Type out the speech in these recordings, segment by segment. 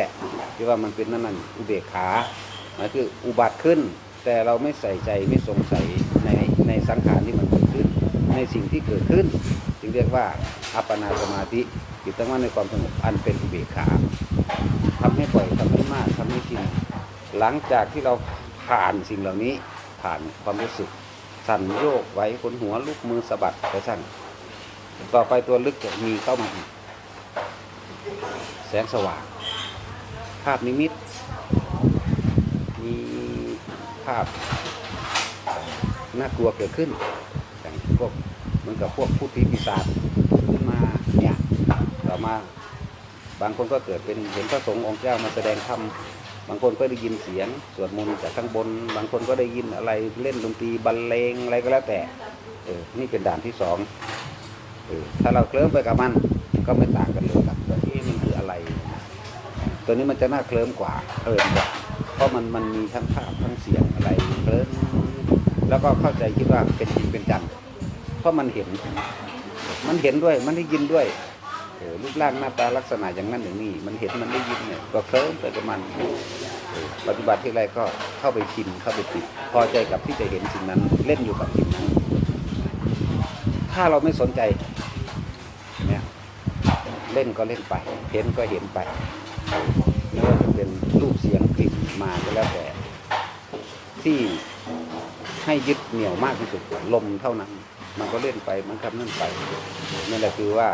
แหละ ที่ว่ามันเป็นนั่นนั่นอุเบกขาหมายคืออุบัติขึ้น แต่เราไม่ใส่ใจไม่สงสัยในในสังขารที่มันเกิดขึ้น ในสิ่งที่เกิดขึ้น จึงเรียกว่าอัปปนาสมาธิจิตตั้งมั่นในความสงบอันเป็นอุเบกขาทำให้ปล่อยทำให้มากทำให้ชินหลังจากที่เราผ่านสิ่งเหล่านี้ผ่านความรู้สึก สั่นโยกไหว้ขนหัวลุกมือสะบัดไปสั่งต่อไปตัวลึกจะมีเข้ามาอีกแสงสว่าง ภาพนิมิต มีภาพน่ากลัวเกิดขึ้นอย่างพวกเหมือนกับพวกพูดผีปีศาจขึ้นมาเนี่ยต่อมาบางคนก็เกิดเป็นเห็นพระสงฆ์องค์เจ้ามาแสดงธรรมบางคนก็ได้ยินเสียงสวดมนต์จากข้างบน บางคนก็ได้ยินอะไรเล่นดนตรีบรรเลงอะไรก็แล้วแต่เออนี่เป็นด่านที่สองเออถ้าเราเคลิ้มไปกับมันก็ไม่ต่างกันเลยกับตัวที่มันคืออะไร ตัวนี้มันจะน่าเคลิ้มกว่าเคลิ้มกว่าเพราะมันมันมีทั้งภาพทั้งเสียงอะไรเคลิ้มแล้วก็เข้าใจคิดว่าเป็นจริงเป็นจังเพราะมันเห็น มันเห็นด้วยมันได้ยินด้วยเออรูปร่างหน้าตาลักษณะอย่างนั้นอย่างนี้ มันเห็นมันได้ยินเนี่ยก็เคลิ้มไปกับมันปฏิบัติที่ไรก็เข้าไปชินเข้าไปติดพอใจกับที่จะเห็นสิ่งนั้น เล่นอยู่กับสิ่งนั้น ถ้าเราไม่สนใจเนี่ยเล่นก็เล่นไป เห็นก็เห็นไป ไม่ว่าจะเป็นรูปเสียงกลิ่นมาก็แล้วแต่ที่ให้ยึดเหนี่ยวมากที่สุดลมเท่านั้น มันก็เล่นไปมันทำนั่นไปนั่นแหละคือว่า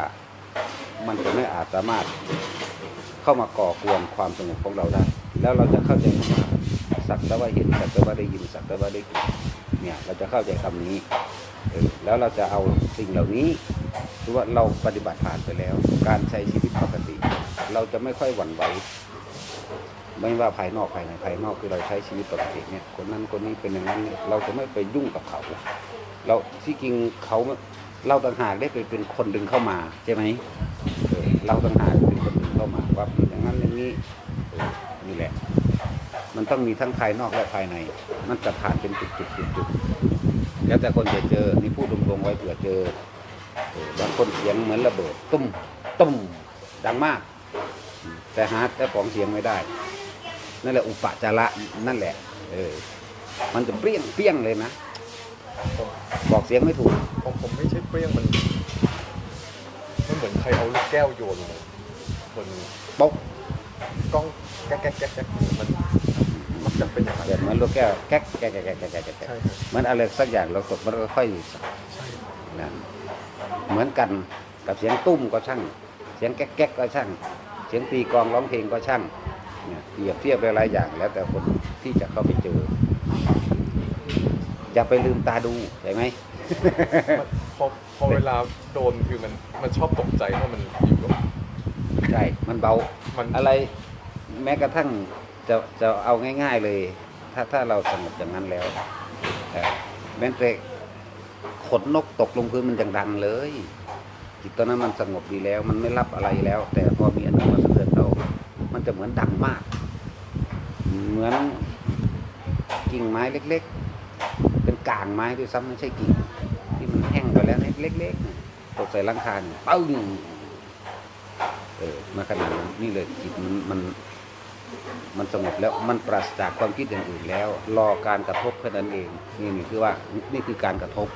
มันจะไม่อาจสามารถเข้ามาก่อกวนความสงบของเราได้ แล้วเราจะเข้าใจคำว่าสักแต่ว่าเห็นสักแต่ว่าได้ยินสักแต่ว่าได้กลิ่นเนี่ยเราจะเข้าใจคำนี้แล้วเราจะเอาสิ่งเหล่านี้คือว่าเราปฏิบัติผ่านไปแล้ว การใช้ชีวิตปกติ เราจะไม่ค่อยหวั่นไหวไม่ว่าภายนอกภายในภายนอกคือเราใช้ชีวิตปกติเนี่ย คนนั้นคนนี้เป็นอย่างนั้นเราจะไม่ไปยุ่งกับเขา เราที่จริงเขาเราต่างหากได้ไปเป็นคนดึงเข้ามาใช่ไหมเราต่างหากเป็นคนดึงเข้ามาว่าเป็นอย่างนั้นอย่างนี้นี่แหละ มันต้องมีทั้งภายนอกและภายใน มันจะผ่านเป็นจุดจุดจุดจุดๆแล้วแต่คนจะเจอนี่พูดตรงๆไว้เผื่อเจอบางคนเสียงเหมือนระเบิดตุ้มตุ้มดังมาก แต่หาเจ้าของเสียงไม่ได้ นั่นแหละอุปจาระนั่นแหละ เออ มันจะเปรี้ยงเปรี้ยงเลยนะผมบอกเสียงไม่ถูกผมผมไม่ใช่เปรี้ยงมันมันเหมือนใครเอาลูกแก้วโยนเลยบนป๊อกกล้องแก๊กแก๊กแก๊กแก๊กมันมักจะเป็นอย่างนั้นเกิดเหมือนลูกแก้วแก๊กแก๊กแก๊กแก๊กแก๊กแก๊กแก๊กใช่ครับเหมือนอะไรสักอย่างเรากดมันก็ค่อยใช่นะเหมือนกันกับเสียงตุ้มก็ช่าง เสียงแก๊กแก๊กก็ช่าง เสียงตีกลองร้องเพลงก็ช่างเนี่ยเปรียบเทียบหลายๆอย่างแล้วแต่คนที่จะเข้าไปเจออย่าไปลืมตาดูใช่ไหมมันพอพอเวลาโดนคือมันมันชอบตกใจเพราะมันอยู่กับใช่มันเบามันอะไรแม้กระทั่งจะจะเอาง่าย ๆเลย ถ้าถ้าเราสงบอย่างนั้นแล้วเอ่อแม้แต่ขนนกตกลงพื้นมันยังดังเลย จิตตอนนั้นมันสงบดีแล้ว มันไม่รับอะไรแล้ว แต่พอมีอันนึงมาสะเทือนเรา มันจะเหมือนดังมาก เหมือนกิ่งไม้เล็ก ๆ เป็นกางไม้ด้วยซ้ำไม่ใช่กิ่งที่มันแห้งไปแล้วเล็กๆตกใส่ลังคาเนี่ยปึ้งเออมาขนาดนี้เลยจิตมันมัน มันสงบแล้วมันปราศจากความคิดอย่างอื่นแล้ว รอการกระทบแค่นั้นเองนี่นี่คือว่านี่คือการกระทบ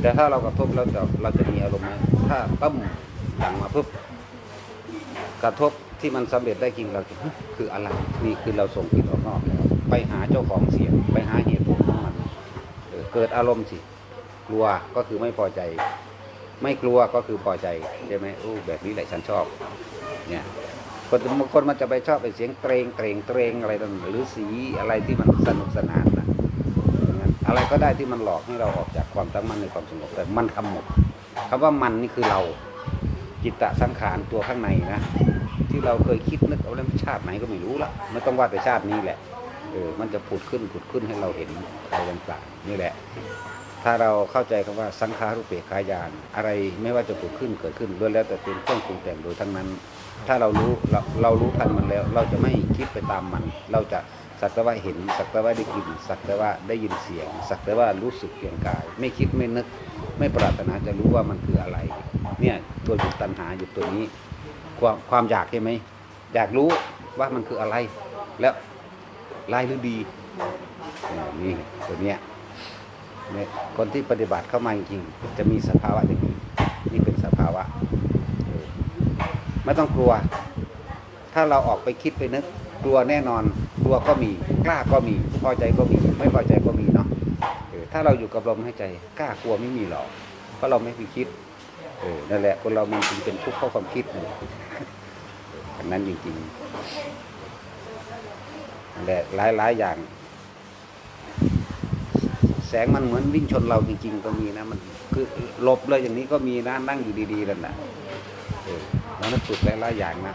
แต่ถ้าเรากระทบเราจะเราจะมีอารมณ์ไหมถ้าตั้มดังมาปุ๊บกระทบที่มันสำเร็จได้จริงเราจะคืออะไรนี่คือเราส่งจิตออกนอกแล้วไปหาเจ้าของเสียง ไปหาเหตุผลของมันเกิดอารมณ์สิกลัวก็คือไม่พอใจ ไม่กลัวก็คือพอใจใช่ไหมโอ้แบบนี้แหละฉันชอบ เนี่ย คนบางคนมันจะไปชอบไปเสียงเตรงเตรงเตรงอะไรต่างหรือสีอะไรที่มันสนุกสนานนะอะไรก็ได้ที่มันหลอกให้เราออกจากความตั้งมั่นในความสงบแต่มันทำหมดคำว่ามันนี่คือเราจิตตะสังขารตัวข้างในนะที่เราเคยคิดนึกเอาแล้วชาติไหนก็ไม่รู้ละไม่ต้องว่าแต่ชาตินี้แหละเออมันจะผุดขึ้นผุดขึ้นให้เราเห็นอะไรต่างๆนี่แหละ ถ้าเราเข้าใจคำว่าสังขารุเปกขายาน อะไรไม่ว่าจะเกิดขึ้นเกิดขึ้นล้วนแล้วแต่เป็นเครื่องปรุงแต่งโดยทั้งนั้น ถ้าเรารู้เราเรารู้ทันมันแล้ว เราจะไม่คิดไปตามมัน เราจะสักแต่ว่าเห็น สักแต่ว่าได้กลิ่นสักแต่ว่าได้ยินเสียง สักแต่ว่ารู้สึกเพียงกาย ไม่คิดไม่นึก ไม่ปรารถนาจะรู้ว่ามันคืออะไร เนี่ยตัวหยุดตัณหาอยู่ตัวนี้ ความความอยากใช่ไหมอยากรู้ว่ามันคืออะไร แล้วลายหรือดีนี่ตัวเนี้ยเนี่ยคนที่ปฏิบัติเข้ามาจริงๆจะมีสภาวะอย่างนี้นี่เป็นสภาวะ ไม่ต้องกลัว ถ้าเราออกไปคิดไปนึกกลัวแน่นอนกลัวก็มีกล้าก็มีพอใจก็มี ไม่พอใจก็มีเนาะถ้าเราอยู่กับลมหายใจกล้ากลัวไม่มีหรอกเพราะเราไม่ไปคิดเออนั่นแหละคนเรามันจึงเป็นทุกข์เพราะความคิดนั่นแหละอันนั้นจริงๆนั่นแหละหลายๆอย่าง แสงมันเหมือนวิ่งชนเราจริงๆก็มีนะมันคือหลบเลยอย่างนี้ก็มีนะนั่งอยู่ดีๆนั่นแหละ แล้วนักฝึกหลายๆอย่างนะ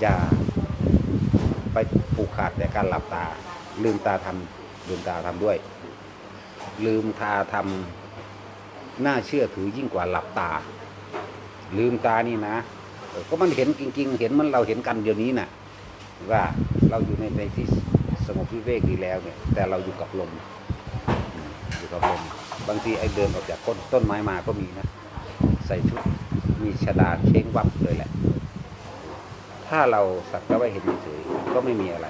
อย่าไปผูกขาดแต่การหลับตา ลืมตาทำลืมตาทำด้วย ลืมตาทำน่าเชื่อถือยิ่งกว่าหลับตา ลืมตานี่นะเออก็มันเห็นจริง ๆ เห็นมันเราเห็นกันเดี๋ยวนี้น่ะว่าเราอยู่ในในที่สงบวิเวกดีแล้วเนี่ย แต่เราอยู่กับลมอืมอยู่กับลมบางทีไอ้เดินออกจากต้นต้นไม้มาก็มีนะ ใส่ชุด มีชดาเช้งวับเลยแหละ ถ้าเราสักแต่ว่าเห็นเฉยก็ไม่มีอะไร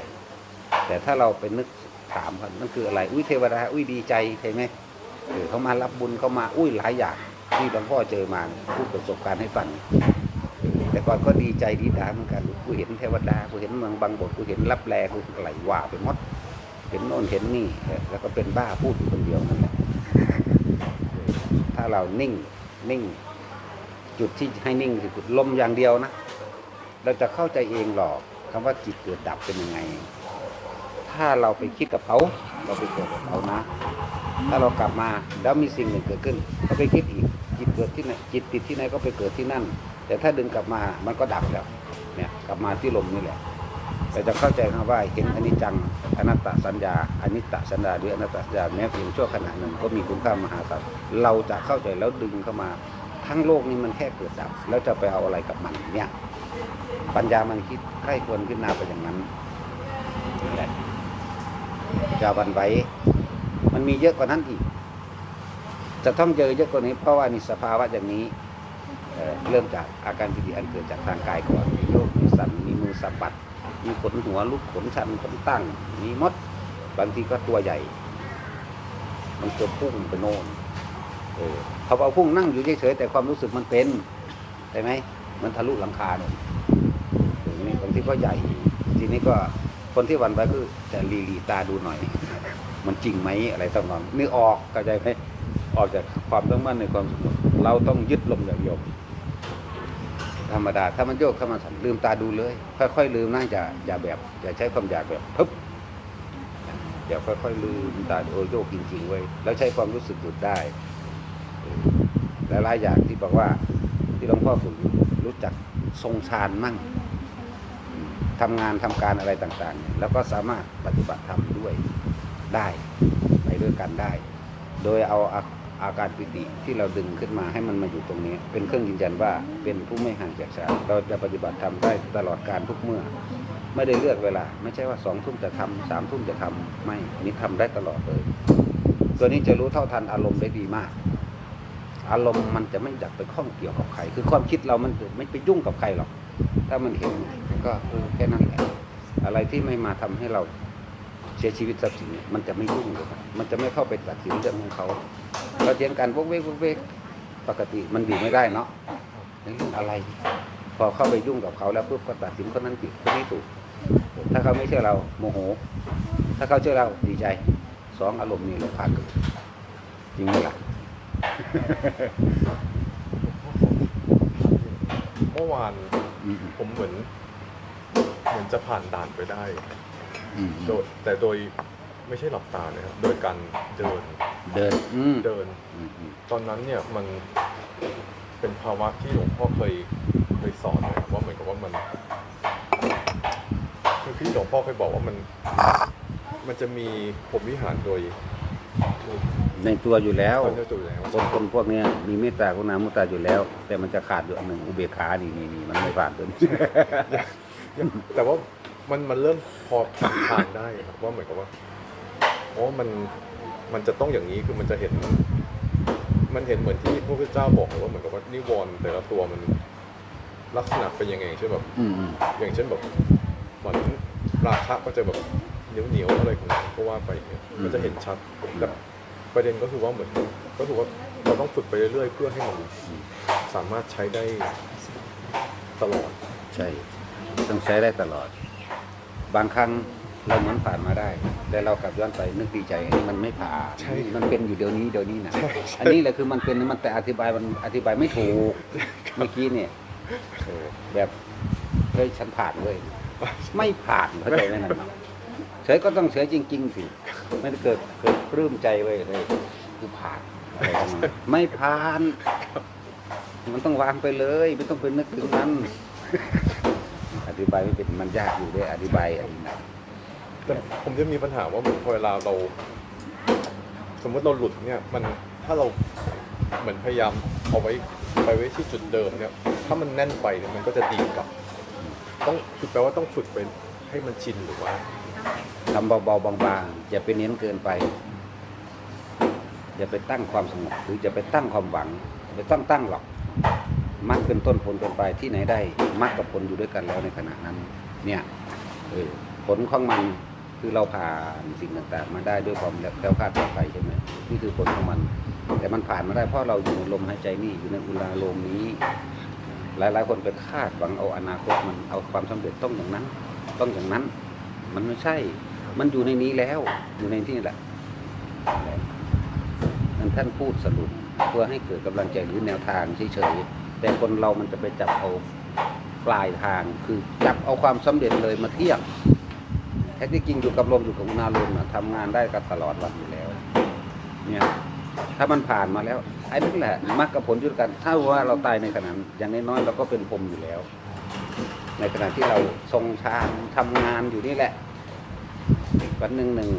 แต่ถ้าเราไปนึกถามเขานั่นคืออะไร อุ้ยเทวดา อุ้ยดีใจใช่ไหมเออเขามารับบุญเขามา อุ้ยหลายอย่างที่หลวงพ่อเจอมาพูดประสบการณ์ให้ฟัง แต่ก่อนก็ดีใจดีดาเหมือนกัน กูเห็นเทวดา กูเห็นเมืองบางบท กูเห็นรับแลกูไหลว่าไปหมด เห็นโน่นเห็นนี่ แล้วก็เป็นบ้าพูดอยู่คนเดียวนั่นแหละ ถ้าเรานิ่ง นิ่ง จุดที่ให้นิ่งจุดลมอย่างเดียวนะ เราจะเข้าใจเองหรอกคำว่าจิตเกิดดับเป็นยังไง ถ้าเราไปคิดกับเขาเราไปเกิดกับเขานะ ถ้าเรากลับมาแล้วมีสิ่งหนึ่งเกิดขึ้น ก็ไปคิดอีกจิตเกิดที่ไหนจิตติดที่ไหนก็ไปเกิดที่นั่น แต่ถ้าดึงกลับมามันก็ดับแล้วเนี่ยกลับมาที่ลมนี่แหละเราจะเข้าใจคำว่าเห็นอนิจจังอนัตตสัญญาอนิจจสัญญาหรืออนัตตสัญญาแม้เพียงชั่วขณะหนึ่งก็มีคุณค่ามหาศาลเราจะเข้าใจแล้วดึงเข้ามา ทั้งโลกนี้มันแค่เกิดดับแล้วจะไปเอาอะไรกับมันเนี่ย ปัญญามันคิดใกล้ควรขึ้นหนาไปอย่างนั้นจะวันไหวมันมีเยอะกว่านั้นอีก จะต้องเจอเยอะกว่านี้ เพราะว่านี่สภาวะอย่างนี้เเริ่มจากอาการพิธีอันเกิดจากทางกายก่อนมีโยกมีสันมีมือสับปัดมีขนหัวลุกขนชันขนตั้ง มีมด บางทีก็ตัวใหญ่ มันตัวพุ่งไปโน่น เออเขาเอาพุ่งนั่งอยู่เฉยๆแต่ความรู้สึกมันเป็นใช่ไหมมันทะลุหลังคาเนี่ยอย่างนี้บางทีก็ใหญ่ ทีนี้ก็คนที่วันไปคือจะลีลีตาดูหน่อย มันจริงไหมอะไรต้องนองนึกออกเข้าใจไหมออกจากความตั้งมั่นในความสงบเราต้องยึดลมอย่างเดียวธรรมดาถ้ามันโยกถ้ามันสั่นลืมตาดูเลย ค่อยๆลืมนะอย่าอย่าแบบอย่าใช้ความอยากแบบปึ๊บเดี๋ยวค่อยๆลืมตาดูโอโยกจริงๆเว้แล้วใช้ความรู้สึกหยุดได้ หลายๆอย่างที่บอกว่าที่หลวงพ่อฝึกรู้จักทรงฌานมั่งทำงานทำการอะไรต่างๆ แล้วก็สามารถปฏิบัติธรรมด้วยได้ไปด้วยกันได้ โดยเอาอาอาการปิติที่เราดึงขึ้นมาให้มันมาอยู่ตรงนี้ เป็นเครื่องยืนยันว่าเป็นผู้ไม่ห่างจากฌานเราจะปฏิบัติธรรมได้ตลอดการทุกเมื่อ ไม่ได้เลือกเวลา ไม่ใช่ว่าสองทุ่มจะทำสามทุ่มจะทำไม่อันนี้ทำได้ตลอดเลย ตัวนี้จะรู้เท่าทันอารมณ์ได้ดีมาก อารมณ์มันจะไม่อยากไปข้องเกี่ยวกับใคร คือความคิดเรามันไม่ไปยุ่งกับใครหรอก ถ้ามันเห็นก็เออแค่นั้นแหละอะไรที่ไม่มาทำให้เราเสียชีวิตทรัพย์สินเนี่ยมันจะไม่ยุ่งเลยมันจะไม่เข้าไปตัดสินเรื่องของเขาเราเถียงกันพวกเวกพวกเวกปกติมันอยู่ไม่ได้เนาะเรื่องอะไร พอเข้าไปยุ่งกับเขาแล้วปุ๊บก็ตัดสินคนนั้นผิดคนนี้ถูก ถ้าเขาไม่เชื่อเราโมโห ถ้าเขาเชื่อเราดีใจสองอารมณ์นี้เราพาเกิดจริงไหมล่ะ เมื่อวานอืมผมเหมือน เหมือนจะผ่านด่านไปได้ อืมโดยแต่โดยไม่ใช่หลับตานะครับ โดยการเดินเดินอืมเดิน อืมอืมตอนนั้นเนี่ยมันเป็นภาวะที่หลวงพ่อเคยเคยสอนนะครับว่าเหมือนกับว่ามันคือที่หลวงพ่อเคยบอกว่ามัน มันจะมีผมวิหารโดยโดย ในตัวอยู่แล้วตอนนี้ตัวอยู่แล้วคนคนพวกเนี้ยมีเมตตากรุณามุตตาอยู่แล้ว แต่มันจะขาดอยู่อันหนึ่งอุเบกขานี่นี่นี่มันไม่ผ่านตัวนี้แต่ว่ามันมันเริ่มพอผ่านได้ครับว่าเหมือนกับว่าอ๋อมันมันจะต้องอย่างนี้คือมันจะเห็น มันเห็นเหมือนที่พระพุทธเจ้าบอกเลยว่าเหมือนกับว่านิวรณ์แต่ละตัวมันลักษณะเป็นยังไงใช่นแบบอืมอืมอย่างเช่นแบบเหมือนราคะก็จะแบบเหนียวเหนียวๆอะไรของมันก็ว่าไปเนี่ยก็จะเห็นชัดแต่ ประเด็นก็คือว่าเหมือนก็คือว่าเราต้องฝึกไปเรื่อยๆ เพื่อให้มันสามารถใช้ได้ตลอดใช่ ต้องใช้ได้ตลอด บางครั้งเราเหมือนผ่านมาได้ แต่เรากลับย้อนไปนึกดีใจอันนี้มันไม่ผ่านใช่มันเป็นอยู่เดี๋ยวนี้เดี๋ยวนี้นะใช่ใช่อันนี้แหละคือมันเป็นมันแต่อธิบายมันอธิบายไม่ถูกเมื่อกี้เนี่ยเออแบบเฮ้ยฉันผ่านเลยไม่ผ่านเข้าใจไหมนั่นเฉยก็ต้องเฉยจริง ๆสิ ไม่ได้เกิดเกิดปลื้มใจเลยเลยกูผ่านอะไรประมาณนั้นไม่ผ่าน มันต้องวางไปเลย ไม่ต้องไปนึกถึงมัน อธิบายไม่เป็นมันยากอยู่ด้วยอธิบายอันนี้นะแต่ผมจะมีปัญหาว่าเหมือนพอเวลาเรา สมมติเราหลุดเนี่ย มันถ้าเราเหมือนพยายามเอาไว้ไปไว้ที่จุดเดิมเนี่ย ถ้ามันแน่นไปเนี่ยมันก็จะดีดกลับ ต้องคือแปลว่าต้องฝึกไปให้มันชินหรือว่า ทำเบาๆบางๆอย่าไปเน้นเกินไป อย่าไปตั้งความสงบหรืออย่าไปตั้งความหวังไม่ต้องตั้งหรอกมักเป็นต้นผลเป็นปลายที่ไหนได้มักกับผลอยู่ด้วยกันแล้วในขณะนั้น เนี่ยเออผลของมันคือเราผ่านสิ่งต่างๆ มาได้ด้วยความแคล้วคลาดปลอดภัยใช่ไหมนี่คือผลของมัน แต่มันผ่านมาได้เพราะเราอยู่ในลมหายใจนี่อยู่ในอุลาโลมนี้ หลายๆคนไปคาดหวังเอาอนาคตมันเอาความสำเร็จต้องอย่างนั้น ต้องอย่างนั้น มันไม่ใช่ มันอยู่ในนี้แล้ว อยู่ในที่นี่แหละนั่นท่านพูดสรุปเพื่อให้เกิดกำลังใจหรือแนวทางเฉยๆแต่คนเรามันจะไปจับเอาปลายทางคือจับเอาความสำเร็จเลยมาเทียบแท้ที่จริงอยู่กับลมอยู่กับอุณาลมนะทำงานได้กันตลอดวันอยู่แล้ว เนี่ยถ้ามันผ่านมาแล้วไอ้นั่นแหละมรรคกับผลยู่ด้วยกันถ้าว่าเราตายในขณะอย่างน้อยๆเราก็เป็นพรหมอยู่แล้ว ในขณะที่เราทรงฌานทำงานอยู่นี่แหละ วันหนึ่งหนึ่ง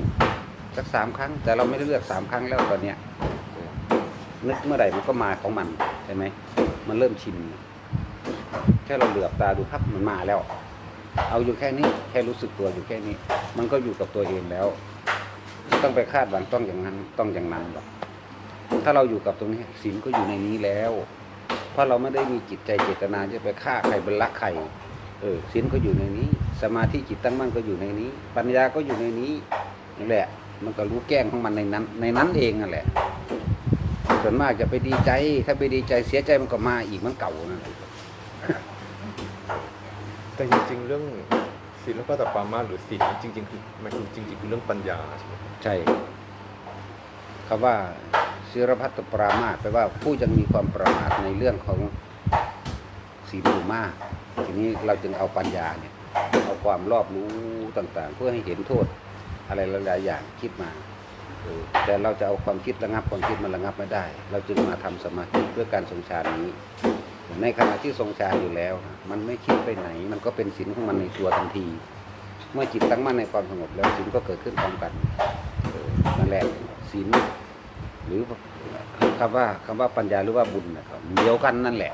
สักสามครั้ง แต่เราไม่ได้เลือกสามครั้งแล้วตอนเนี้ยนึกเมื่อไหร่มันก็มาของมันใช่ไหมมันเริ่มชินแค่เราเหลือบตาดูพับมันมาแล้ว เอาอยู่แค่นี้แค่รู้สึกตัวอยู่แค่นี้ มันก็อยู่กับตัวเองแล้วไม่ต้องไปคาดหวังต้องอย่างนั้นต้องอย่างนั้นหรอกถ้าเราอยู่กับตรงนี้ศีลก็อยู่ในนี้แล้ว เพราะเราไม่ได้มีจิตใจเจตนาจะไปฆ่าใครเป็นลักใครเออศีลก็อยู่ในนี้ สมาธิจิตตั้งมั่นก็อยู่ในนี้ ปัญญาก็อยู่ในนี้นั่นแหละ มันก็รู้แก้งของมันในนั้น ในนั้นเองนั่นแหละส่วนมากจะไปดีใจ ถ้าไปดีใจเสียใจมันก็มาอีกมันเก่านะแต่จริงๆเรื่องศีลแล้วก็ตปรามาสหรือศีลจริงๆคือมันคือจริงๆคือเรื่องปัญญาใช่ไหมใช่คำว่าศิรพัตตปรามาสแปลว่าผู้ยังมีความประมาทในเรื่องของศีลอยู่มาก ทีนี้เราจึงเอาปัญญาเนี่ย เอาความรอบรู้ต่างๆ เพื่อให้เห็นโทษอะไรหลายๆอย่างคิดมาแต่เราจะเอาความคิดระงับความคิดมันระงับไม่ได้ เราจึงมาทำสมาธิเพื่อการทรงฌานนี้ ในขณะที่ทรงฌานอยู่แล้ว มันไม่คิดไปไหน มันก็เป็นศีลของมันในตัวทันที เมื่อจิตตั้งมั่นในความสงบแล้วศีลก็เกิดขึ้นพร้อมกันนั่นแหละศีลหรือคำว่าคำว่าปัญญาหรือว่าบุญนะครับเดียวกันนั่นแหละ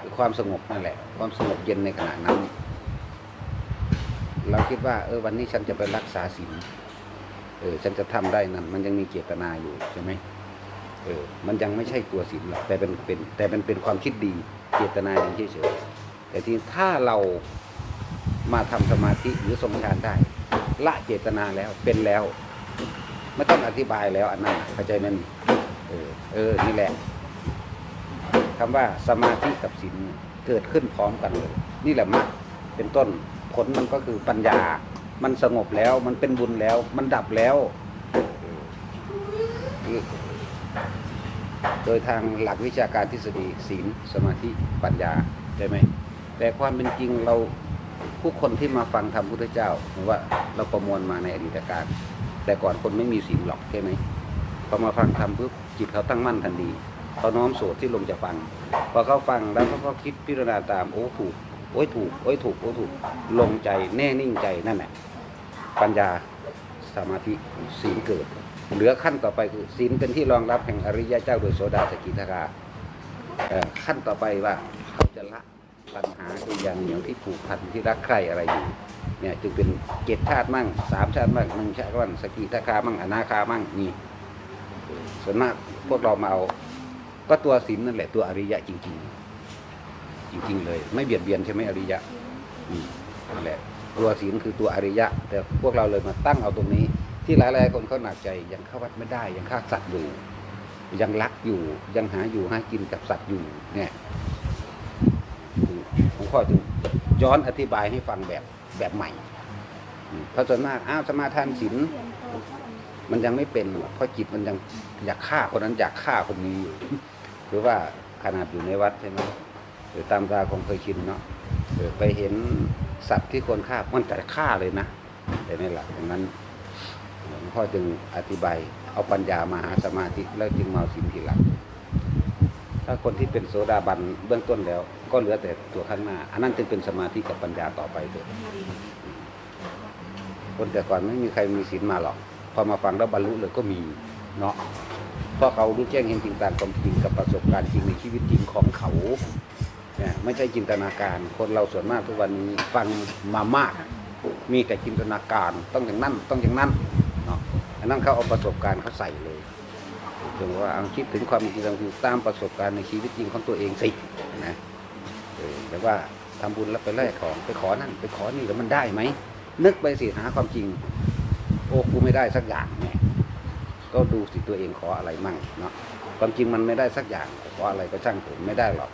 คือความสงบนั่นแหละ ความสงบเย็นในขณะนั้น เราคิดว่าเออวันนี้ฉันจะไปรักษาศีลเออ ฉันจะทำได้นั่นมันยังมีเจตนาอยู่ใช่ไหมเออ มันยังไม่ใช่ตัวศีลหรอกแต่เป็นเป็น แต่เป็นเป็นความคิดดีเจตนาดีเฉยๆแต่ที่ถ้าเรามาทำสมาธิหรือทรงฌานได้ ละเจตนาแล้วเป็นแล้ว ไม่ต้องอธิบายแล้วอันนั้นเข้าใจไหมนี่เออเออนี่แหละคำว่าสมาธิกับศีลเกิดขึ้นพร้อมกันเลย นี่แหละมรรคเป็นต้น ลมันก็คือปัญญา มันสงบแล้ว มันเป็นบุญแล้ว มันดับแล้วโดยทางหลักวิชาการทฤษฎีศีลสมาธิปัญญาได้ไหมแต่ความเป็นจริงเราผู้คนที่มาฟังธรรมพุทธเจ้าหรือว่าเราประมวลมาในอดีตการ แต่ก่อนคนไม่มีศีลหรอกใช่ไหมพอมาฟังธรรมปุ๊บจิตเขาตั้งมั่นทันทีเขาน้อมโสดที่ลงจะฟังพอเขาฟังแล้วเขาก็คิดพิจารณาตามโอ้ถูก โอ้ยถูกโอ้ยถูกโอ้ยถูกลงใจแน่นิ่งใจนั่นแหละปัญญาสมาธิศีลเกิด เหลือขั้นต่อไปคือศีลเป็นที่รองรับแห่งอริยะเจ้าโดยโสดาสกิทาคาขั้นต่อไปว่าเขาจะละปัญหาคืออย่างเหนียวที่ผูกพันที่รักใครอะไรอยู่เนี่ยจึงเป็นเกตชาติมั่งสามชาติมั่งหนึ่งชาติมั่งสกิทาคามั่งอนาคามั่งนี่ส่วนมากพวกเรามาเอาก็ตัวศีลนั่นแหละตัวอริยะจริง ๆ จริง ๆ เลย ไม่เบียดเบียนใช่ไหมอริยะนั่นแหละตัวศีลคือตัวอริยะ แต่พวกเราเลยมาตั้งเอาตรงนี้ ที่หลายๆคนเขาหนักใจยังเข้าวัดไม่ได้ ยังฆ่าสัตว์อยู่ ยังรักอยู่ยังหาอยู่ใหากินกับสัตว์อยู่เนี่ยหลวงพ่อจึงย้อนอธิบายให้ฟังแบบแบบใหม่เพราะส่วนมากอ้าวสมาทานศีลมันยังไม่เป็นเพราะจิตมันยังอยากฆ่าคนนั้นอยากฆ่าคนนี้อยู่หรือว่าขนาดอยู่ในวัดใช่ไหม หรือตามตาคงเคยชินเนาะเออไปเห็นสัตว์ที่ควรฆ่ามันจะฆ่าเลยนะ แต่ในหลักอย่างนั้นหลวงพ่อจึงอธิบาย เอาปัญญามาหาสมาธิแล้วจึงมาสิ่งทีหลังถ้าคนที่เป็นโสดาบันเบื้องต้นแล้ว ก็เหลือแต่ตัวข้างหน้า อันนั้นจึงเป็นสมาธิกับปัญญาต่อไปเถอะคนแต่ก่อนไม่มีใครมีศีลมาหรอก พอมาฟังแล้วบรรลุเลยก็มีเนาะเพราะเขารู้แจ้งเห็นจริงตามความจริงกับประสบการณ์จริงในชีวิตจริงของเขา เนี่ยไม่ใช่จินตนาการ คนเราส่วนมากทุกวันนี้ฟังมามาก มีแต่จินตนาการต้องอย่างนั้นต้องอย่างนั้นเนาะอันนั้นเขาเอาประสบการณ์เขาใส่เลยถึงว่าเอาคิดถึงความจริงความจริงตามประสบการณ์ในชีวิตจริงของตัวเองสินะเออแต่ว่าทำบุญแล้วไปแลกของไปขอนั่นไปขอนี่แล้วมันได้ไหมนึกไปสิหาความจริง โอ้กูไม่ได้สักอย่างเนี่ยก็ดูสิตัวเองขออะไรมั่งเนาะความจริงมันไม่ได้สักอย่างขออะไรก็ช่างผมไม่ได้หรอก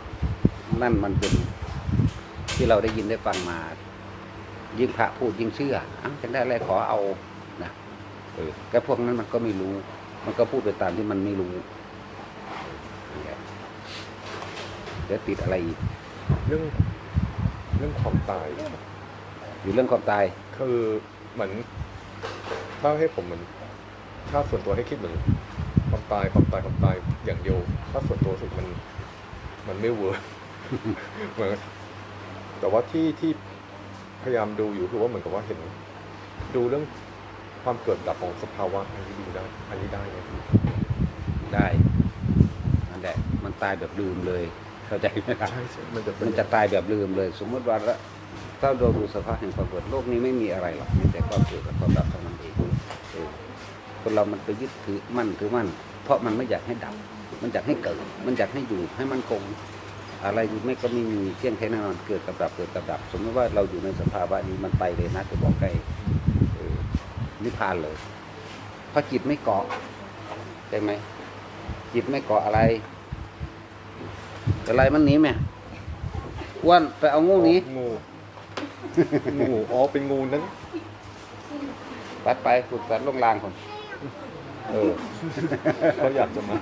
นั่นมันเป็นที่เราได้ยินได้ฟังมา ยิ่งพระพูดยิ่งเชื่ออ้าวจะได้อะไรขอเอานะเออแกพวกนั้นมันก็ไม่รู้ มันก็พูดไปตามที่มันไม่รู้นั่นแหละเดี๋ยวติดอะไรอีก เรื่องเรื่องความตาย อยู่เรื่องความตาย คือเหมือนถ้าให้ผมเหมือนถ้าส่วนตัวให้คิดเหมือนความตายความตายความตายอย่างเดียว ถ้าส่วนตัวรู้สึกมัน มันไม่เวิร์ก เหมือนแต่ว่าที่ที่พยายามดูอยู่คือว่าเหมือนกับว่าเห็น ดูเรื่องความเกิดดับของสภาวะอันนี้ดูได้อันนี้ได้ไหมพี่ได้นั่นแหละมันตายแบบลืมเลยเข้าใจไหมครับใช่ใช่มันจะเป็นมันจะตายแบบลืมเลย สมมติว่าละถ้าเราดูสภาพแห่งความเกิดโลกนี้ไม่มีอะไรหรอกมีแต่ความเกิดกับความดับเท่านั้นเองเออคนเรามันไปยึดถือมั่นถือมั่นเพราะมันไม่อยากให้ดับ มันอยากให้เกิด มันอยากให้อยู่ให้มันคง อะไรไม่ก็ไม่มีเที่ยงแท้แน่นอนเกิดกับดับเกิดกับดับ สมมติว่าเราอยู่ในสภาวะนี้มันไปเลยนะจะบอกใกล้เออนิพพานเลยเพราะจิตไม่เกาะใช่ไหมจิตไม่เกาะอะไร อะไรมันหนีไหมอ้วนไปเอางูหนี้งูงูอ๋อเป็นงูนั้นปัดไปฝึกสัตว์ลงรางคนเออเขาอยากจะมา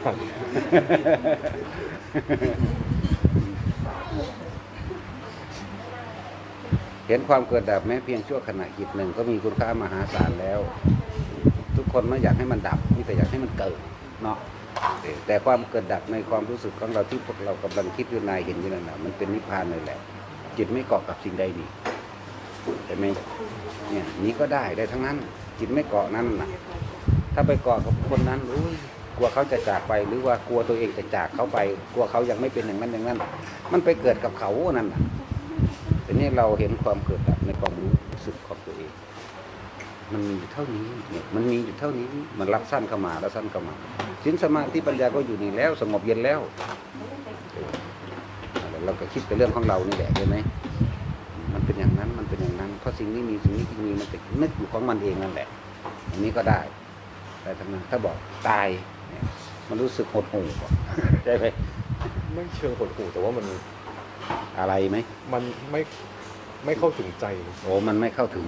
เห็นความเกิดดับแม้เพียงชั่วขณะจิตหนึ่งก็มีคุณค่ามหาศาลแล้ว ทุกคนไม่อยากให้มันดับมีแต่อยากให้มันเกิดเนาะแต่ความเกิดดับในความรู้สึกของเราที่พวกเรากำลังคิดอยู่ในเห็นอยู่นั่นแหะมันเป็นนิพพานเลยแหละ จิตไม่เกาะกับสิ่งใดนี่เห็นไหมเนี่ยนี้ก็ได้ได้ทั้งนั้น จิตไม่เกาะนั่นนะถ้าไปเกาะกับคนนั้นอุ้ยกลัวเขาจะจากไปหรือว่ากลัวตัวเองจะจากเขาไป กลัวเขายังไม่เป็นอย่างนั้นอย่างนั้น มันไปเกิดกับเขานั่นน่ะแต่ นี่เราเห็นความเกิดดับในความรู้สึกของตัวเอง มันมีอยู่เท่านี้เนี่ยมันมีอยู่เท่านี้มันรับสั้นเข้ามาแล้วสั้นเข้ามาสินสมาธิปัญญาก็อยู่นี่แล้ว สงบเย็นแล้วเราก็คิดไปเรื่องของเรานี่แหละใช่ไหมมันเป็นอย่างนั้นมันเป็นอย่างนั้นเพราะสิ่งนี้มีสิ่งนี้ที่มีมันจะนึกอยู่ของมันเองนั่นแหละ อันนี้ก็ได้ แต่ทั้งนั้นถ้าบอกตายเนี่ยมันรู้สึกหดหู่ก่อนใช่ไหมไม่เชิงหดหู่แต่ว่ามัน อะไรไหมมันไม่ไม่เข้าถึงใจโอ้มันไม่เข้าถึง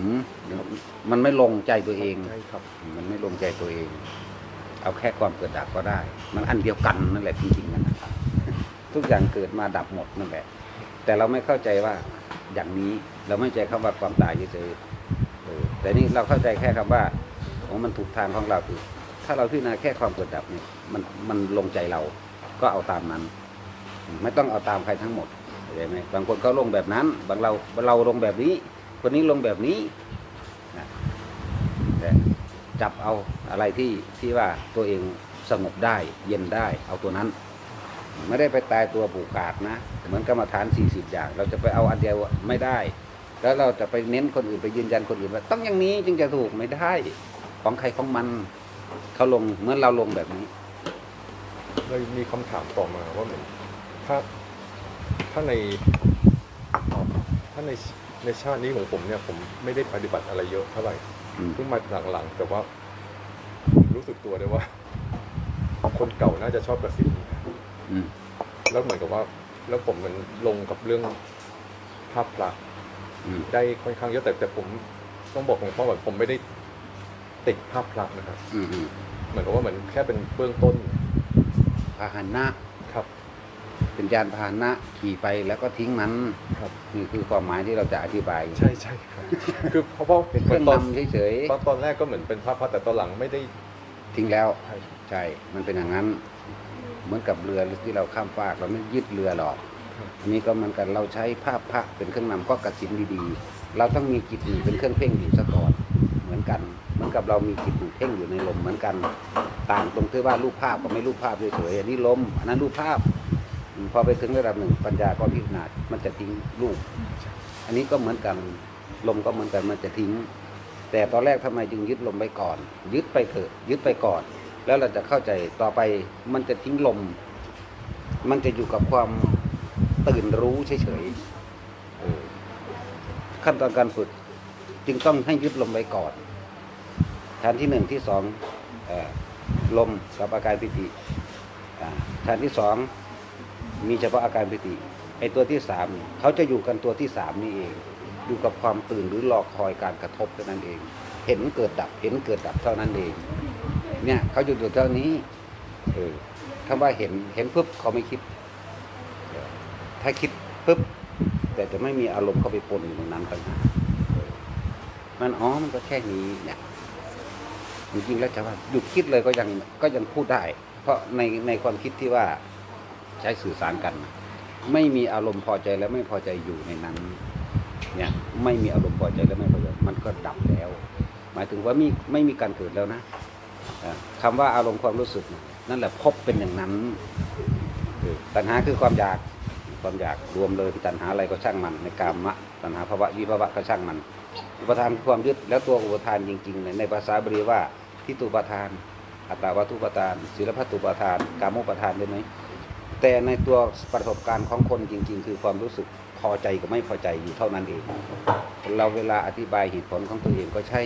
มันไม่ลงใจตัวเองใช่ครับ มันไม่ลงใจตัวเอง เอาแค่ความเกิดดับก็ได้ มันอันเดียวกันนั่นแหละจริงๆนั่นนะครับ ทุกอย่างเกิดมาดับหมดนั่นแหละ แต่เราไม่เข้าใจว่าอย่างนี้เราไม่ใจคำว่าความตายเฉยๆเออแต่นี่เราเข้าใจแค่คำว่าโอ้มันถูกทางของเราคือถ้าเราพิจารณาแค่ความเกิดดับเนี่ยมันมันลงใจเราก็เอาตามนั้น ไม่ต้องเอาตามใครทั้งหมด เข้าใจไหมบางคนเขาลงแบบนั้น บางเราเราลงแบบนี้ คนนี้ลงแบบนี้นะแต่จับเอาอะไรที่ที่ว่าตัวเองสงบได้เย็นได้เอาตัวนั้น ไม่ได้ไปตายตัวผูกขาดนะ เหมือนกรรมฐาน 40 อย่าง เราจะไปเอาอันเดียวไม่ได้ แล้วเราจะไปเน้นคนอื่นไปยืนยันคนอื่นว่าต้องอย่างนี้จึงจะถูกไม่ได้ของใครของมันเขาลงเหมือนเราลงแบบนี้เลยมีคำถามต่อมาว่าเหมือนถ้า ถ้าในถ้าในในชาตินี้ของผมเนี่ย ผมไม่ได้ปฏิบัติอะไรเยอะเท่าไหร่อืมเพิ่งมาหลังๆแต่ว่า รู้สึกตัวได้ว่า คนเก่าน่าจะชอบกระซิบอืมแล้วเหมือนกับว่า แล้วผมมันลงกับเรื่องภาพพระอืมได้ค่อนข้างเยอะแต่แต่ผมต้องบอกของพ่อว่าผมไม่ได้ติดภาพพระนะครับอืมอืมเหมือนกับว่าเหมือนแค่เป็นเบื้องต้นพาหนะครับ เป็นยานพาหนะขี่ไปแล้วก็ทิ้งมันครับ นี่คือความหมายที่เราจะอธิบาย ใช่ใช่ครับ คือเพราะว่าเป็นเครื่องตอนนำเฉยตอนตอนแรกก็เหมือนเป็นภาพพระแต่ตอนหลังไม่ได้ๆทิ้งแล้วใช่ใช่ มันเป็นอย่างนั้น เหมือนกับเรือที่เราข้ามฟากเราไม่ยึดเรือหรอกอันนี้ก็เหมือนกันเราใช้ภาพพระเป็นเครื่องนำก็กระสินดีๆ เราต้องมีจิตหนึ่งเป็นเครื่องเพ่งอยู่ซะก่อนเหมือนกันเหมือนกับเรามีจิตหนึ่งเพ่งอยู่ในลมเหมือนกัน ต่างตรงที่ว่ารูปภาพกับไม่รูปภาพเฉยๆอันนี้ลมอันนั้นรูปภาพอืม พอไปถึงระดับหนึ่งปัญญาก็พิจารณามันจะทิ้งรูปอันนี้ก็เหมือนกันลมก็เหมือนกันมันจะทิ้ง แต่ตอนแรกทำไมจึงยึดลมไปก่อน ยึดไปเถอะยึดไปก่อน แล้วเราจะเข้าใจต่อไปมันจะทิ้งลม มันจะอยู่กับความตื่นรู้เฉยๆขั้นตอนการฝึก จึงต้องให้ยึดลมไว้ก่อนฐานที่หนึ่งที่สองอลมกับอาการปิติฐานที่สอง มีเฉพาะอาการปิติไอตัวที่สามเขาจะอยู่กันตัวที่สามนี่เอง อยู่กับความตื่นหรือรอคอยการกระทบเท่านั้นเอง เห็นเกิดดับเห็นเกิดดับเท่านั้นเอง เนี่ยเขาอยู่อยู่เท่านี้เออคำว่าเห็นเห็นปุ๊บเขาไม่คิด ถ้าคิดปุ๊บแต่จะไม่มีอารมณ์เข้าไปปนอยู่ตรงนั้นต่างหากมันอ๋อมันก็แค่นี้เนี่ยจริงๆแล้วจะว่าหยุดคิดเลยก็ยังก็ยังพูดได้ เพราะในในความคิดที่ว่า ใช้สื่อสารกัน ไม่มีอารมณ์พอใจและไม่พอใจอยู่ในนั้นเนี่ยไม่มีอารมณ์พอใจและไม่พอใจมันก็ดับแล้ว หมายถึงว่ามีไม่มีการเกิดแล้วนะอ่าคำว่าอารมณ์ความรู้สึก นั่นแหละพบเป็นอย่างนั้นตัณหาคือความอยากความอยากรวมเลยตัณหาอะไรก็ช่างมัน ในกามะตัณหาภาวะวิภาวะก็ช่างมัน อุปทานคือความยึดแล้วตัวอุปทานจริงๆเนี่ยในภาษาบาลีว่าทิฏฐุปทาน อัตตาวัตถุปทาน ศิลพัตตุปทาน กามุปทานได้ไหม แต่ในตัวประสบการณ์ของคนจริง ๆ คือความรู้สึกพอใจกับไม่พอใจอยู่เท่านั้นเอง เราเวลาอธิบายเหตุผลของตัวเองก็ใช่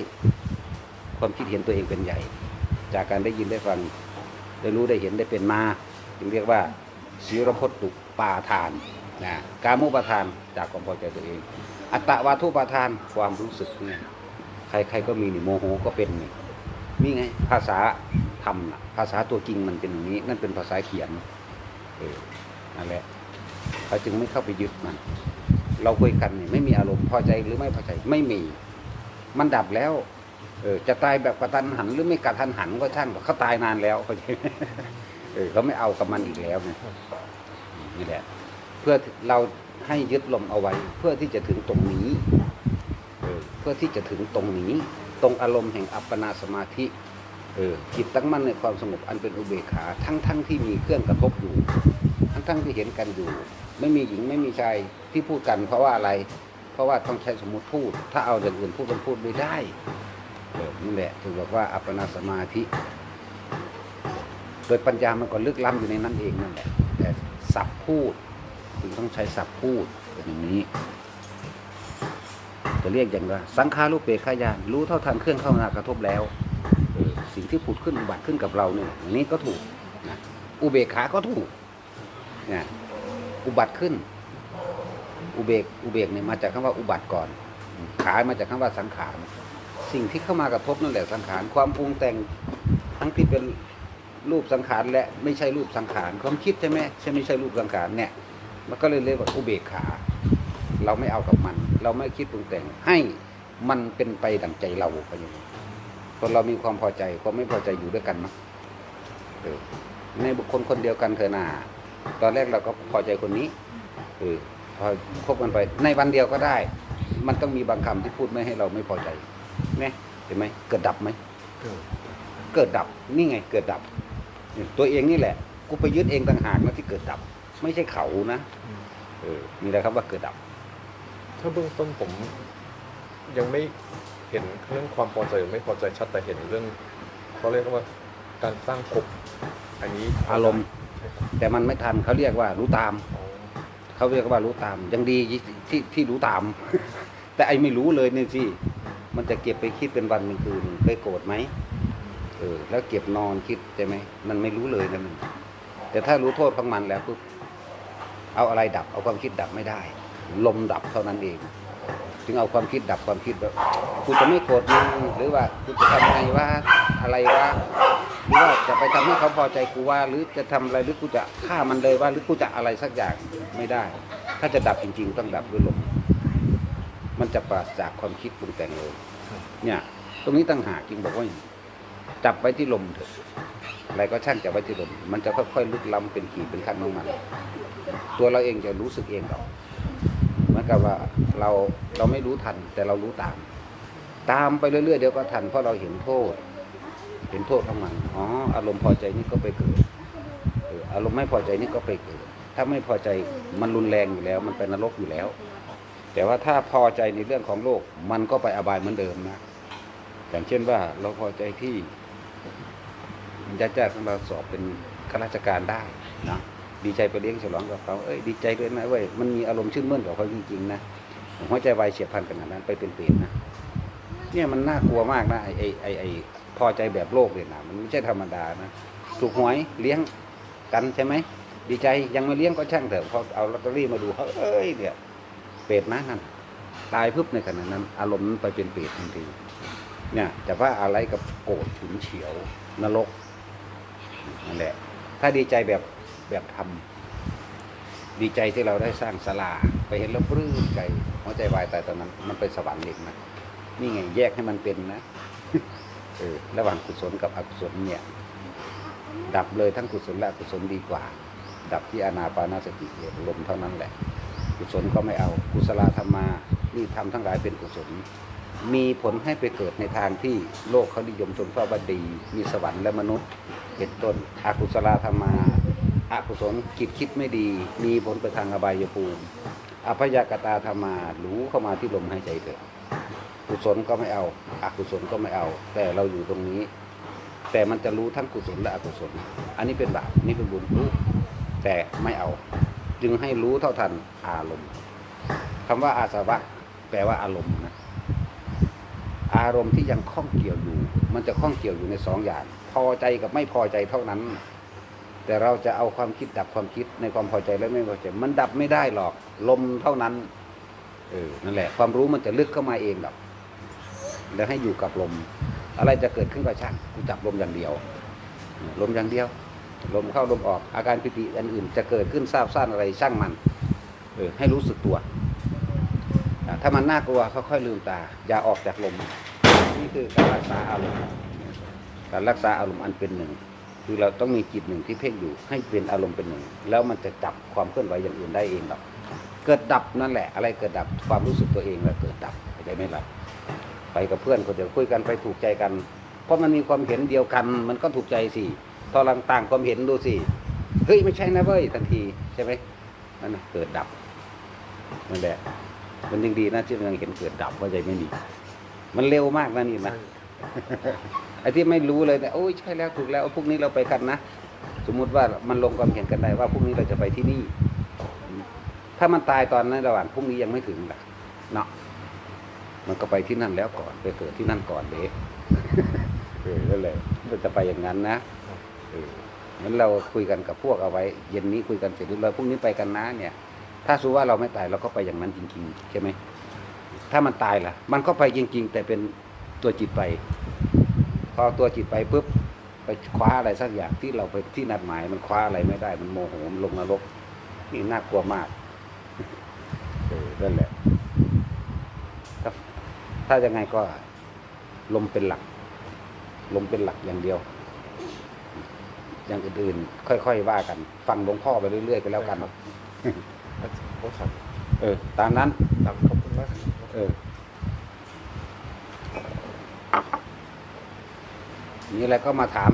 ความคิดเห็นตัวเองเป็นใหญ่ จากการได้ยินได้ฟังได้รู้ได้เห็นได้เป็นมาจึงเรียกว่าศีรพจตุปาทานนะกามุปทานจากความพอใจตัวเอง อัตตวาทุปาทานความรู้สึกเนี่ยใครๆก็มีนี่โมโหก็เป็นนี่นี่ไงภาษาธรรมน่ะภาษาตัวจริงมันเป็นอย่างนี้ นั่นเป็นภาษาเขียน ออนั่นแหละเขาจึงไม่เข้าไปยึดมัน เราคุยกันนี่ไม่มีอารมณ์พอใจหรือไม่พอใจไม่มี มันดับแล้วเออจะตายแบบกระทันหันหรือไม่กระทันหันก็ช่างเขาตายนานแล้วเขาไมเออเขาไม่เอากับมันอีกแล้วไงนี่แหละ เพื่อเราให้ยึดลมเอาไว้ เพื่อที่จะถึงตรงนี้เออเพื่อที่จะถึงตรงนี้ ตรงอารมณ์แห่งอัปปนาสมาธิ เออจิตตั้งมั่นในความสงบอันเป็นอุเบกขาทั้งทั้งที่มีเครื่องกระทบอยู่ ทั้งทั้งที่เห็นกันอยู่ ไม่มีหญิงไม่มีชายที่พูดกันเพราะว่าอะไร เพราะว่าต้องใช้สมมติพูด ถ้าเอาอย่างอื่นพูดมันพูดไม่ได้เออนี่แหละถึงบอกว่าอัปปนาสมาธิโดยปัญญามันก็ลึกล้ำอยู่ในนั้นเองนั่นแหละแต่สับพูดถึงต้องใช้สับพูดอย่างนี้จะเรียกอย่างไรสังขารุปเปกขายานรู้เท่าทันเครื่องเข้ามากระทบแล้ว ที่ผุดขึ้นอุบัติขึ้นกับเราเนี่ยอย่างนี้ก็ถูกนะอุเบกขาก็ถูกนะอุบัติขึ้น อุเบกอุเบกเนี่ยมาจากคำว่าอุบัติก่อน ขามาจากคำว่าสังขารสิ่งที่เข้ามากระทบนั่นแหละสังขารความปรุงแต่งทั้งที่เป็นรูปสังขารและไม่ใช่รูปสังขารความคิดใช่ไหมใช่ไม่ใช่รูปสังขารเนี่ยมันก็เลยเรียกว่าอุเบกขา เราไม่เอากับมัน เราไม่คิดปรุงแต่งให้มันเป็นไปดั่งใจเราไปอย่างนี้ คนเรามีความพอใจความไม่พอใจอยู่ด้วยกันมั้งเออในบุคคลคนเดียวกันเถอะนาตอนแรกเราก็พอใจคนนี้เออพอคบกันไป ในวันเดียวก็ได้ มันต้องมีบางคำที่พูดไม่ให้เราไม่พอใจเนี่ยเห็นไหมเกิดดับไหมเกิดดับนี่ไง เกิดดับเนี่ยตัวเองนี่แหละ กูไปยึดเองต่างหากนะที่เกิดดับ ไม่ใช่เขานะเออมีอะไรครับว่าเกิดดับ ถ้าเบื้องต้นผมยังไม่ เห็นเรื่องความพอใจหรือไม่พอใจชัดแต่เห็นเรื่องเขาเรียกว่าการสร้างภพอันนี้อารมณ์ใช่ครับแต่มันไม่ทันเขาเรียกว่ารู้ตามอ๋อเขาเรียกว่ารู้ตาม ยังดีที่ที่ที่รู้ตาม แต่ไอ้ไม่รู้เลยนี่สิมันจะเก็บไปคิดเป็นวันเป็นคืนไปโกรธไหมเออแล้วเก็บนอนคิดใช่ไหมมันไม่รู้เลยนะมันแต่ถ้ารู้โทษของมันแล้วปุ๊บเอาอะไรดับ เอาความคิดดับไม่ได้ ลมดับเท่านั้นเองึงเอาความคิดดับความคิดแบบกูจะไม่โกรธมึงหรือว่ากูจะทำไงว่าอะไรว่าหรือว่าจะไปทำให้เขาพอใจกูว่า หรือจะทำอะไรหรือกูจะฆ่ามันเลยว่า หรือกูจะอะไรสักอย่างไม่ได้ ถ้าจะดับจริง ๆ ต้องดับด้วยลมมันจะปราศจากความคิดปรุงแต่งเลยเนี่ย ตรงนี้ตั้งหากจึงบอกว่าจับไว้ที่ลมเถอะอะไรก็ช่างจับไว้ที่ลมมันจะค่อยๆลุกล้ำเป็นขีดเป็นขั้นของมันตัวเราเองจะรู้สึกเองหรอก มือนกับว่าเราเราไม่รู้ทัน แต่เรารู้ตาม ตามไปเรื่อยๆเดี๋ยวก็ทันเพราะเราเห็นโทษ เห็นโทษของมันอ๋ออารมณ์พอใจนี่ก็ไปเกิดอออารมณ์ไม่พอใจนี่ก็ไปเกิด ถ้าไม่พอใจมันรุนแรงอยู่แล้ว มันเป็นนรกอยู่แล้ว แต่ว่าถ้าพอใจในเรื่องของโลก มันก็ไปอบายเหมือนเดิมนะอย่างเช่นว่าเราพอใจที่ญาติญาติของเราสอบเป็นข้าราชการได้นะ ดีใจไปเลี้ยงฉลองกับเขาเอ้ยดีใจด้วยนะเว้ยมันมีอารมณ์ชื่นมื่นกับเขาจริงๆนะหัวใจวายเฉียบพลันขนาดนั้นไปเป็นเปรตนะเนี่ยมันน่ากลัวมากนะไอ้ไอ้ไอ้ไอพอใจแบบโลกเลยนะมันไม่ใช่ธรรมดานะถูกหวยเลี้ยงกันใช่ไหมดีใจยังไม่เลี้ยงก็ช่างเถอะพอเอาลอตเตอรี่มาดูเฮ้ยเนี่ยเปรตนะนั่นตายพึบในขณะนั้น อารมณ์ไปเป็นเปรตทันทีเนี่ยจะว่าอะไรกับโกรธฉุนเฉียวนรกนั่นแหละถ้าดีใจแบบ แบบทำดีใจที่เราได้สร้างศาลาไปเห็นแล้วปลื้มใจหัวใจวายตายตอนนั้น มันไปสวรรค์เองนะนี่ไงแยกให้มันเป็นนะเออระหว่างกุศลกับอกุศลเนี่ย ดับเลยทั้งกุศลและอกุศลดีกว่า ดับที่อานาปานาสติเนี่ยลมเท่านั้นแหละ กุศลก็ไม่เอากุศลธรรมานี่ทำทั้งหลายเป็นกุศล มีผลให้ไปเกิดในทางที่โลกเขานิยมชมชอบว่าดี มีสวรรค์และมนุษย์เป็นต้นอกุศลธรรมา อกุศลคิดคิดไม่ดี มีผลไปทางอบายภูมิอภยากตาธรรมารู้เข้ามาที่ลมหายใจเถอะกุศลก็ไม่เอาอากุศลก็ไม่เอา แต่เราอยู่ตรงนี้ แต่มันจะรู้ทั้งกุศลและอกุศล อันนี้เป็นบาปนี่เป็นบุญรู้แต่ไม่เอา จึงให้รู้เท่าทันอารมณ์คำว่าอาสวะแปลว่าอารมณ์นะอารมณ์ที่ยังข้องเกี่ยวอยู่ มันจะข้องเกี่ยวอยู่ในสองอย่าง พอใจกับไม่พอใจเท่านั้น แต่เราจะเอาความคิดดับความคิดในความพอใจและไม่พอใจ มันดับไม่ได้หรอก ลมเท่านั้นเออนั่นแหละ ความรู้มันจะลึกเข้ามาเองหรอกแล้วให้อยู่กับลม อะไรจะเกิดขึ้นก็ช่างกูจับลมอย่างเดียว ลมอย่างเดียว ลมเข้าลมออกอาการปิติอันอื่น จะเกิดขึ้นทราบซ่านอะไรช่างมันเออให้รู้สึกตัว ถ้ามันน่ากลัวค่อยๆลืมตา อย่าออกจากลม นี่คือการรักษาอารมณ์การรักษาอารมณ์อันเป็นหนึ่ง คือเราต้องมีจิตหนึ่งที่เพ่งอยู่ให้เป็นอารมณ์เป็นหนึ่ง แล้วมันจะจับความเคลื่อนไหวอย่างอื่นได้เองหรอกเกิดดับนั่นแหละ อะไรเกิดดับความรู้สึกตัวเองแหละเกิดดับเข้าใจไหมล่ะไปกับเพื่อนคนเดียวคุยกันไปถูกใจกัน เพราะมันมีความเห็นเดียวกัน มันก็ถูกใจสิตอนลังต่างความเห็นดูสิเฮ้ยไม่ใช่นะเว้ยทันทีใช่ไหมนั่นนะเกิดดับนั่นแหละมันยังดีนะที่มันยังเห็นเกิดดับว่าใจไม่ดี มันเร็วมากนะนี่นะ ไอ้ที่ไม่รู้เลยเนี่ยโอ้ยใช่แล้วถูกแล้วพรุ่งนี้เราไปกันนะ สมมุติว่ามันลงความเห็นกันได้ว่าพรุ่งนี้เราจะไปที่นี่ ถ้ามันตายตอนนั้นระหว่างพรุ่งนี้ยังไม่ถึงล่ะเนาะมันก็ไปที่นั่นแล้วก่อนไปเกิดที่นั่นก่อนเด้เออนั่นแหละมันจะไปอย่างนั้นนะเอองั้นเราคุยกันกับพวกเอาไว้ เย็นนี้คุยกันเสร็จเรียบร้อยพรุ่งนี้ไปกันนะเนี่ย ถ้าสูว่าเราไม่ตายเราก็ไปอย่างนั้นจริง ๆ ใช่ไหมถ้ามันตายล่ะ มันก็ไปจริง ๆ แต่เป็นตัวจิตไป พอตัวจิตไปปุ๊บไปคว้าอะไรสักอย่างที่เราไปที่นัดหมายมันคว้าอะไรไม่ได้ มันโมโหมันลงนรกนี่น่ากลัวมากเออนั่นแหละถ้าถ้ายังไงก็ลมเป็นหลัก ลมเป็นหลักอย่างเดียว อย่างอื่นๆค่อยๆว่ากัน ฟังหลวงพ่อไปเรื่อยๆไปแล้วกันโอ้ครับ เออ ตามนั้นตามขอบคุณมากครับ เออ มีอะไรก็มาถาม